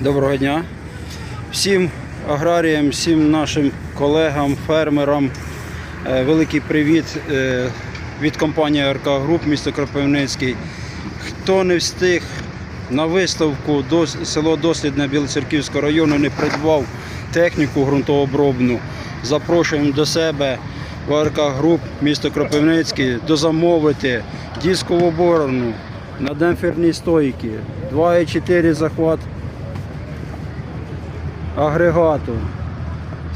Доброго дня. Всім аграріям, всім нашим колегам, фермерам. е, Великий привіт е, від компанії РК Груп місто Кропивницький. Хто не встиг на виставку до село Дослідне Білоцерківського району, не придбав техніку ґрунтообробну, запрошуємо до себе в РК Груп місто Кропивницький дозамовити дискову борону на демпферні стойки, 2,4 захват агрегату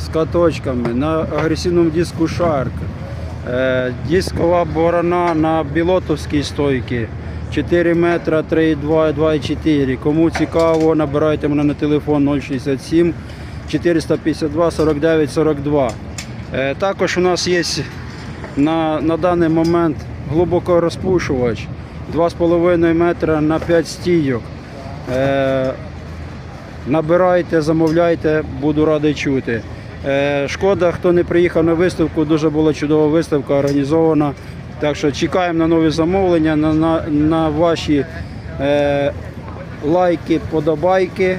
з каточками на агресивному диску Shark. Е, Дискова борона на білотовській стойці 4 метра 3,2, 2,4. Кому цікаво, набирайте мене на телефон 067 452 49 42. Е, Також у нас є на, на даний момент глибокорозпушувач 2,5 метра на 5 стійок. Набирайте, замовляйте, буду радий чути. Е, Шкода, хто не приїхав на виставку, дуже була чудова виставка організована. Так що чекаємо на нові замовлення, на, на, на ваші е, лайки, подобайки.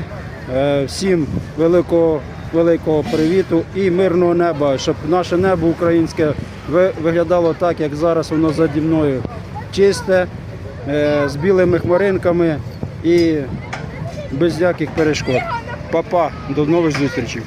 Е, всім великого, великого привіту і мирного неба, щоб наше небо українське виглядало так, як зараз воно заді мною. Чисте, е, з білими хмаринками і без ніяких перешкод. Папа, -па. до нових зустрічей.